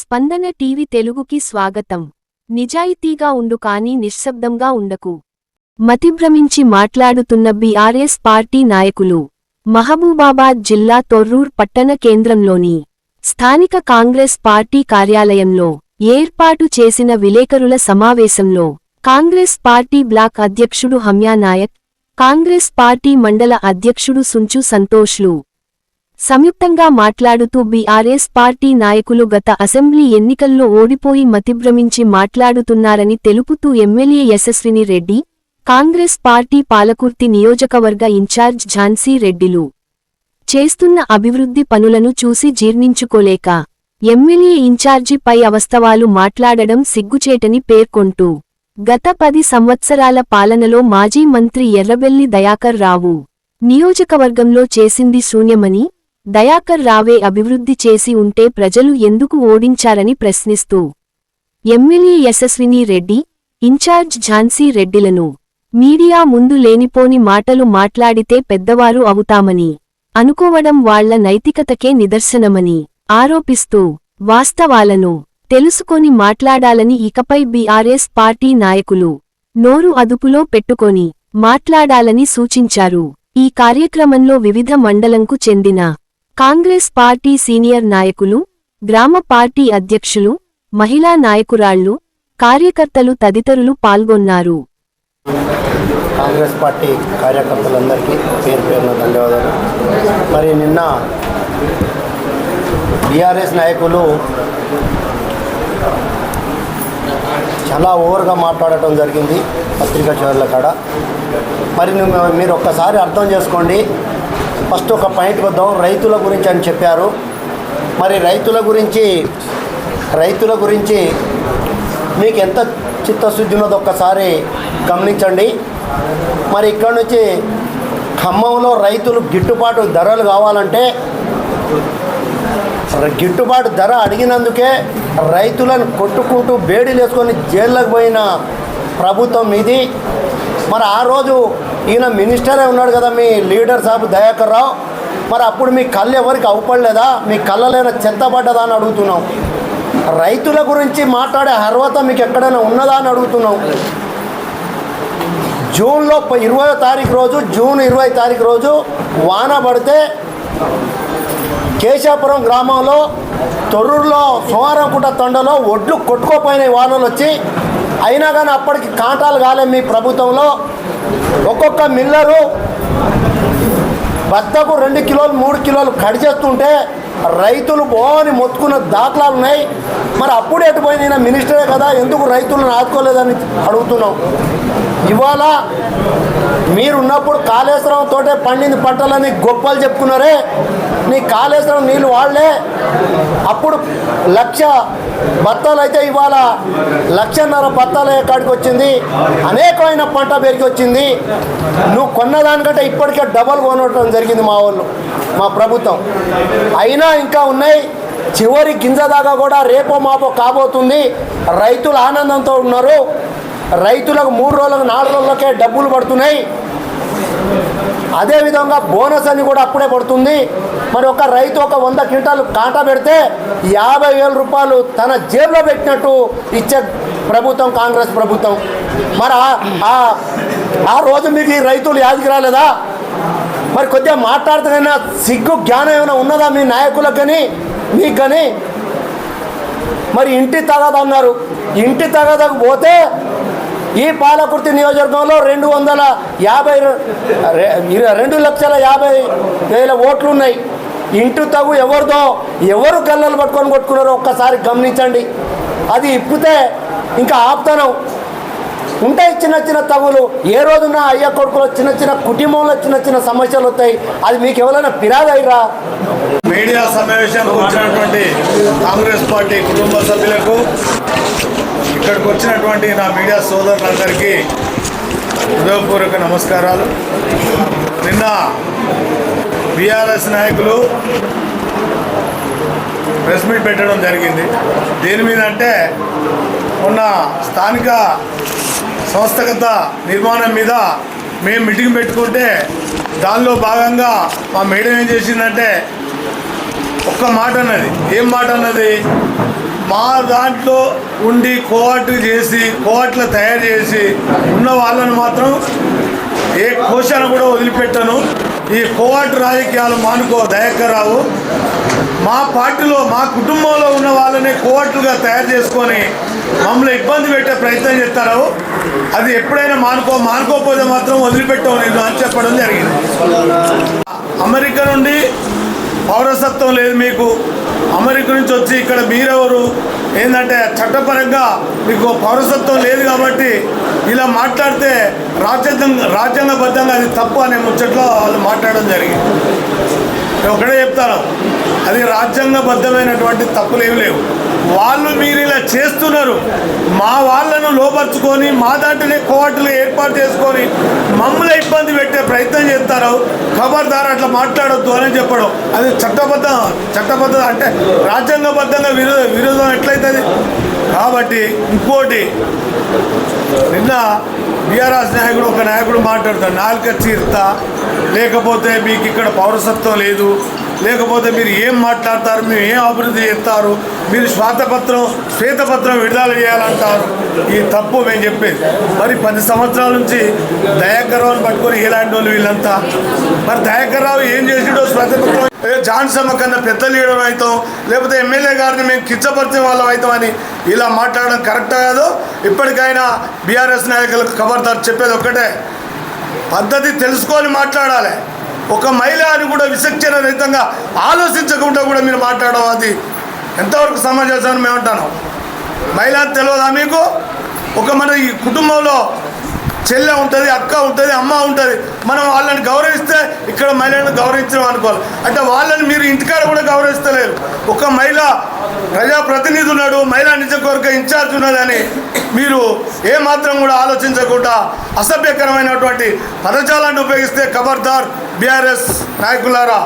స్పందన టీవీ తెలుగుకి స్వాగతం. నిజాయితీగా ఉండు కానీ నిశ్శబ్దంగా ఉండకు. మతిభ్రమించి మాట్లాడుతున్న బీఆర్ఎస్ పార్టీ నాయకులు మహబూబాబాద్ జిల్లా తొర్రూర్ పట్టణ కేంద్రంలోని స్థానిక కాంగ్రెస్ పార్టీ కార్యాలయంలో ఏర్పాటు చేసిన విలేకరుల సమావేశంలో కాంగ్రెస్ పార్టీ బ్లాక్ అధ్యక్షుడు హమ్యా నాయక్ కాంగ్రెస్ పార్టీ మండల అధ్యక్షుడు సుంచు సంతోష్లు సంయుక్తంగా మాట్లాడుతూ బీఆర్ఎస్ పార్టీ నాయకులు గత అసెంబ్లీ ఎన్నికల్లో ఓడిపోయి మతిభ్రమించి మాట్లాడుతున్నారని తెలుపుతూ ఎమ్మెల్యే యశస్విని రెడ్డి కాంగ్రెస్ పార్టీ పాలకుర్తి నియోజకవర్గ ఇన్ఛార్జ్ ఝాన్సీ రెడ్డిలు చేస్తున్న అభివృద్ధి పనులను చూసి జీర్ణించుకోలేక ఎమ్మెల్యే ఇన్ఛార్జి పై అవస్తవాలు మాట్లాడడం సిగ్గుచేటని పేర్కొంటూ గత పది సంవత్సరాల పాలనలో మాజీ మంత్రి ఎర్రబెల్లి దయాకర్ రావు నియోజకవర్గంలో చేసింది శూన్యమని దయాకర్ రావే అభివృద్ధి చేసి ఉంటే ప్రజలు ఎందుకు ఓడించారని ప్రశ్నిస్తూ MLA Yashaswini Reddy in charge Jhansi రెడ్డిలను media ముందు లేనిపోని మాటలు మాట్లాడితే పెద్దవారు అవుతామని అనుకోవడం వాళ్ళ నైతికతకే నిదర్శనమని ఆరోపిస్తూ వాస్తవాలను తెలుసుకొని మాట్లాడాలని ఇకపై బీఆర్ఎస్ పార్టీ నాయకులు నోరు అదుపులో పెట్టుకొని మాట్లాడాలని సూచించారు. ఈ కార్యక్రమంలో వివిధ మండలంకు చెందిన కాంగ్రెస్ పార్టీ సీనియర్ నాయకులు గ్రామ పార్టీ అధ్యక్షులు మహిళా నాయకురాళ్ళు కార్యకర్తలు తదితరులు పాల్గొన్నారు. కాంగ్రెస్ పార్టీ కార్యకర్తలందరికీ పేరు పేరున ధన్యవాదాలు. మరి నిన్న బీఆర్ఎస్ నాయకులు చాలా ఓవర్గా మాట్లాడటం జరిగింది పత్రికా చోదరుల కాడ. మరి మీరు ఒక్కసారి అర్థం చేసుకోండి. ఫస్ట్ ఒక పాయింట్ వద్దాం. రైతుల గురించి అని చెప్పారు. మరి రైతుల గురించి రైతుల గురించి మీకు ఎంత చిత్తశుద్ధి ఉన్నదో ఒక్కసారి గమనించండి. మరి ఇక్కడ నుంచి ఖమ్మంలో రైతులు గిట్టుబాటు ధరలు కావాలంటే గిట్టుబాటు ధర అడిగినందుకే రైతులను కొట్టుకుంటూ బేడీలు వేసుకొని జైళ్ళకు పోయిన ప్రభుత్వం ఇది. మరి ఆ రోజు ఈయన మినిస్టరే ఉన్నాడు కదా మీ లీడర్ సాబ్ దయాకర్ రావు. మరి అప్పుడు మీ కళ్ళు ఎవరికి అవ్వపడలేదా మీ కళ్ళలేన చెత్తపడ్డదా అని అడుగుతున్నాం. రైతుల గురించి మాట్లాడే అర్హత మీకు ఎక్కడైనా ఉన్నదా అని అడుగుతున్నాం. జూన్లో ఇరవై తారీఖు రోజు జూన్ ఇరవై తారీఖు రోజు వాన పడితే కేశాపురం గ్రామంలో తొర్రూరులో సోమారంకుట తండలో ఒడ్లు కొట్టుకోపోయిన వానలు వచ్చి అయినా కానీ అప్పటికి కాంటాలు కాలే మీ ప్రభుత్వంలో. ఒక్కొక్క మిల్లరు బత్తకు రెండు కిలోలు మూడు కిలోలు కడిచేస్తుంటే రైతులు బోని మొత్తుకున్న దాఖలాలు ఉన్నాయి. మరి అప్పుడు ఎటు పోయిన మినిస్టరే కదా ఎందుకు రైతులను ఆదుకోలేదని అడుగుతున్నాం ఇవాళ మీరున్నప్పుడు కాళేశ్వరం తోటే పండింది పంటలని గొప్పలు చెప్పుకున్నారే. నీ కాళేశ్వరం నీళ్ళు వాడలే అప్పుడు లక్ష బత్తాలు అయితే ఇవాళ లక్షన్నర బత్తాల కాడికి వచ్చింది. అనేకమైన పంట పెరిగి వచ్చింది. నువ్వు కొన్నదానికంటే ఇప్పటికే డబల్ కొనటం జరిగింది మా వాళ్ళు మా ప్రభుత్వం. అయినా ఇంకా ఉన్నాయి. చివరి గింజ దాకా కూడా రేపో మాపో కాబోతుంది. రైతులు ఆనందంతో ఉన్నారు. రైతులకు మూడు రోజులకు నాలుగు రోజులకే డబ్బులు పడుతున్నాయి. అదేవిధంగా బోనస్ అని కూడా అప్పుడే పడుతుంది. మరి ఒక రైతు ఒక వంద క్వింటాలు కాంటా పెడితే యాభై వేల రూపాయలు తన జేబులో పెట్టినట్టు ఇచ్చే ప్రభుత్వం కాంగ్రెస్ ప్రభుత్వం. మరి ఆ- ఆ రోజు మీకు ఈ రైతులు యాదికి రాలేదా? మరి కొద్దిగా మాట్లాడుతున్నా సిగ్గు జ్ఞానం ఏమైనా ఉన్నదా మీ నాయకులకు కానీ మీకు కానీ? మరి ఇంటి తగద అన్నారు ఇంటి తగదకు పోతే ఈ పాలకుర్తి నియోజకవర్గంలో రెండు వందల యాభై రెండు లక్షల యాభై వేల ఓట్లు ఉన్నాయి ఇంటు తగు ఎవరిదో ఎవరు గల్లలు పట్టుకొని కొట్టుకున్నారో ఒక్కసారి గమనించండి. అది ఇప్పితే ఇంకా ఆపుతాను. ఉంటాయి చిన్న చిన్న తగులు. ఏ రోజున అయ్య కొడుకులో చిన్న చిన్న కుటుంబంలో చిన్న చిన్న సమస్యలు వస్తాయి. అది మీకు ఎవరైనా ఫిరాదయ్యరా మీడియా సమావేశానికి వచ్చినటువంటి కాంగ్రెస్ పార్టీ కుటుంబ సభ్యులకు ఇక్కడికి వచ్చినటువంటి నా మీడియా సోదరులందరికీ హృదయపూర్వక నమస్కారాలు. నిన్న బీఆర్ఎస్ నాయకులు ప్రెస్ మీట్ పెట్టడం జరిగింది. దేని మీద అంటే మొన్న స్థానిక సంస్థగత నిర్మాణం మీద మేము మీటింగ్ పెట్టుకుంటే దానిలో భాగంగా మా మేడం ఏం చేసిందంటే ఒక్క మాట అన్నది. ఏం మాట అన్నది? మా దాంట్లో ఉండి కోవాట్లు చేసి కోవాట్లు తయారు చేసి ఉన్న వాళ్ళని మాత్రం ఏ కోశాన్ని కూడా వదిలిపెట్టను. ఈ కోవాటు రాజకీయాలు మానుకో దయాకర్ రావు మా పార్టీలో మా కుటుంబంలో ఉన్న వాళ్ళని కోవట్లుగా తయారు చేసుకొని మమ్మల్ని ఇబ్బంది పెట్టే ప్రయత్నం చేస్తారు. అది ఎప్పుడైనా మానుకో మానుకోకపోతే మాత్రం వదిలిపెట్టవు నేను అని చెప్పడం జరిగింది. అమెరికా నుండి పౌరసత్వం లేదు మీకు. అమెరికా నుంచి వచ్చి ఇక్కడ మీరెవరు? ఏంటంటే చట్టపరంగా మీకు పౌరసత్వం లేదు కాబట్టి ఇలా మాట్లాడితే రాజ్యాంగ రాజ్యాంగబద్ధంగా అది తప్పు అనే ముచ్చట్లో వాళ్ళు మాట్లాడడం జరిగింది. నేను ఒకటే చెప్తాను. అది రాజ్యాంగబద్ధమైనటువంటి తప్పులు ఏమి లేవు. వాళ్ళు మీరు ఇలా చేస్తున్నారు. మా వాళ్ళను లోపరుచుకొని మా దాంట్లోనే కోటలు ఏర్పాటు చేసుకొని మమ్మల్ని ఇబ్బంది పెట్టే ప్రయత్నం చేస్తారు. ఖబర్దారు అట్లా మాట్లాడొద్దు అని చెప్పడం. అది చట్టబద్ధం చట్టబద్ధ అంటే రాజ్యాంగబద్ధంగా విరోధ విరోధం ఎట్లయితుంది? కాబట్టి ఇంకోటి నిన్న బీఆర్ఎస్ నాయకుడు ఒక నాయకుడు మాట్లాడతాడు. నాలుక చీర్త లేకపోతే మీకు ఇక్కడ పౌరసత్వం లేదు. లేకపోతే మీరు ఏం మాట్లాడతారు మీరు ఏం అభివృద్ధి చెప్తారు మీరు శ్వాతపత్రం శ్వేతపత్రం విడుదల చేయాలంటారు ఈ తప్పు మేము చెప్పేది. మరి పది సంవత్సరాల నుంచి దయాకర్రావుని పట్టుకొని ఇలాంటి వాళ్ళు వీళ్ళంతా. మరి దయాకర్ రావు ఏం చేసిడో శ్వేతపత్రం ఏ జాన్సమ్మ కన్నా పెద్ద లీడర్ అవుతాం లేకపోతే ఎమ్మెల్యే గారిని మేము కిచ్చపరిచే వాళ్ళం అవుతామని ఇలా మాట్లాడడం కరెక్ట్ కాదు ఇప్పటికైనా బీఆర్ఎస్ నాయకులకు ఖబర్దార్ చెప్పేది ఒక్కటే. పద్ధతి తెలుసుకొని మాట్లాడాలి. ఒక మహిళ అని కూడా విచక్షణ రహితంగా ఆలోచించకుండా కూడా మీరు మాట్లాడడం అది. ఎంతవరకు సమాజం మేము అంటాను? మహిళ తెలియదా మీకు? ఒక మన ఈ కుటుంబంలో చెల్లె ఉంటుంది అక్క ఉంటుంది అమ్మ ఉంటుంది. మనం వాళ్ళని గౌరవిస్తే ఇక్కడ మహిళలను గౌరవించడం అనుకోవాలి. అంటే వాళ్ళని మీరు ఇంటికాడ కూడా గౌరవిస్తలేరు. ఒక మహిళ ప్రజాప్రతినిధి ఉన్నాడు మహిళా నిజకవర్గ ఇన్ఛార్జ్ ఉన్నదని మీరు ఏ మాత్రం కూడా ఆలోచించకుండా అసభ్యకరమైనటువంటి పదజాలాన్ని ఉపయోగిస్తే ఖబర్దార్ బీఆర్ఎస్ నాయకులారా.